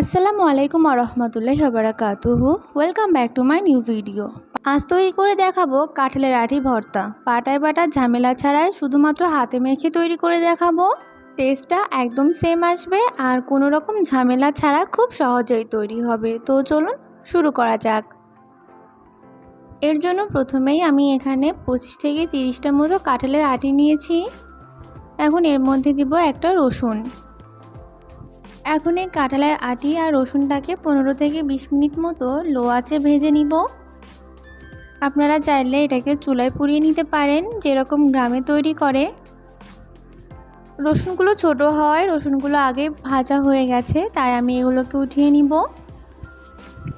আসসালামু আলাইকুম আরহামতুল্লাহ বারাকাতুহু। Welcome back to my new video আজ তৈরি করে দেখাবো কাঁঠালের আঠি ভর্তা। পাটায় বাটার ঝামেলা ছাড়াই শুধুমাত্র হাতে মেখে তৈরি করে দেখাবো। টেস্টটা একদম সেম আসবে আর কোনো রকম ঝামেলা ছাড়া খুব সহজেই তৈরি হবে। তো চলুন শুরু করা যাক। এর জন্য প্রথমেই আমি এখানে পঁচিশ থেকে তিরিশটা মতো কাঁঠালের আটি নিয়েছি। এখন এর মধ্যে দিব একটা রসুন। এখন এই কাঁঠালের আটি আর রসুনটাকে পনেরো থেকে বিশ মিনিট মতো লো আঁচে ভেজে নিব। আপনারা চাইলে এটাকে চুলায় পুড়িয়ে নিতে পারেন, যেরকম গ্রামে তৈরি করে। রসুনগুলো ছোট হওয়ায় রসুনগুলো আগে ভাজা হয়ে গেছে, তাই আমি এগুলোকে উঠিয়ে নিব।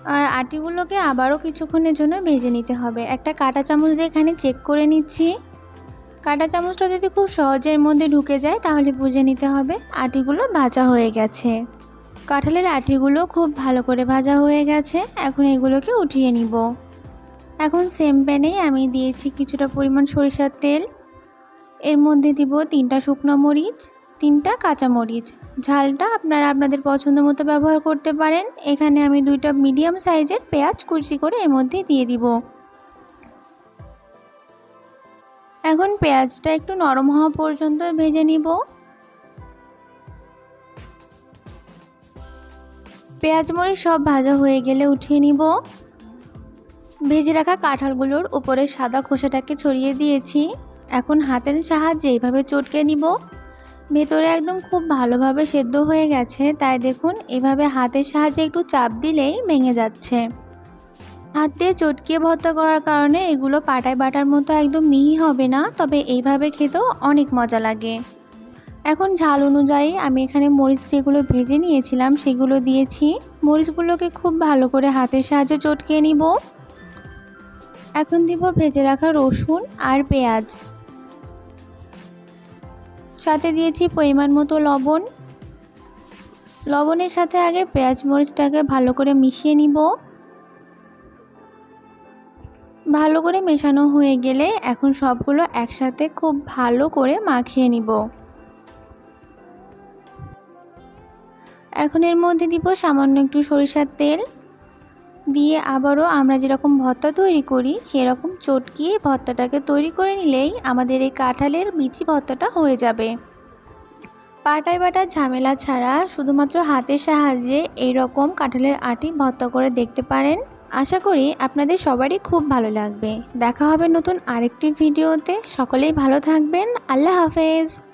আর আটিগুলোকে আবারও কিছুক্ষণের জন্য ভেজে নিতে হবে। একটা কাঁটা চামচ দিয়ে এখানে চেক করে নিচ্ছি। কাঁটা চামচটা যদি খুব সহজের মধ্যে ঢুকে যায়, তাহলে বুঝে নিতে হবে আটিগুলো ভাজা হয়ে গেছে। কাঁঠালের আটিগুলো খুব ভালো করে ভাজা হয়ে গেছে, এখন এগুলোকে উঠিয়ে নিব। এখন সেম প্যানেই আমি দিয়েছি কিছুটা পরিমাণ সরিষার তেল। এর মধ্যে দিব তিনটা শুকনো মরিচ, তিনটা কাঁচা মরিচ। ঝালটা আপনারা আপনাদের পছন্দ মতো ব্যবহার করতে পারেন। এখানে আমি দুইটা মিডিয়াম সাইজের পেঁয়াজ কুচি করে এর মধ্যে দিয়ে দিব। এখন পেঁয়াজটা একটু নরম হওয়া পর্যন্ত ভেজে নিব। পেঁয়াজ মরিচ সব ভাজা হয়ে গেলে উঠিয়ে নিব। ভেজে রাখা কাঁঠালগুলোর উপরে সাদা খোসাটাকে ছড়িয়ে দিয়েছি। এখন হাতের সাহায্যে এইভাবে চটকে নিব। ভেতরে একদম খুব ভালোভাবে সেদ্ধ হয়ে গেছে, তাই দেখুন, এভাবে হাতের সাহায্যে একটু চাপ দিলেই ভেঙে যাচ্ছে। হাত দিয়ে চটকিয়ে ভর্তা করার কারণে এগুলো পাটায় বাটার মতো একদম মিহি হবে না, তবে এইভাবে খেতেও অনেক মজা লাগে। এখন ঝাল অনুযায়ী আমি এখানে মরিচ যেগুলো ভেজে নিয়েছিলাম সেগুলো দিয়েছি। মরিচগুলোকে খুব ভালো করে হাতের সাহায্যে চটকিয়ে নিব। এখন দিব ভেজে রাখা রসুন আর পেঁয়াজ। সাথে দিয়েছি পরিমাণ মতো লবণ। লবণের সাথে আগে পেঁয়াজ মরিচটাকে ভালো করে মিশিয়ে নিব। ভালো করে মেশানো হয়ে গেলে এখন সবগুলো একসাথে খুব ভালো করে মাখিয়ে নিব। এখন এর মধ্যে দিব সামান্য একটু সরিষার তেল। দিয়ে আবারও আমরা যেরকম ভর্তা তৈরি করি, সেরকম চটকিয়ে ভর্তাটাকে তৈরি করে নিলেই আমাদের এই কাঁঠালের বিচি ভর্তাটা হয়ে যাবে। পাটায় বাটা ঝামেলা ছাড়া শুধুমাত্র হাতের সাহায্যে এই রকম কাঁঠালের আটি ভর্তা করে দেখতে পারেন। আশা করি আপনাদের সবারই খুব ভালো লাগবে। দেখা হবে নতুন আরেকটি ভিডিওতে। সকলেই ভালো থাকবেন। আল্লাহ হাফেজ।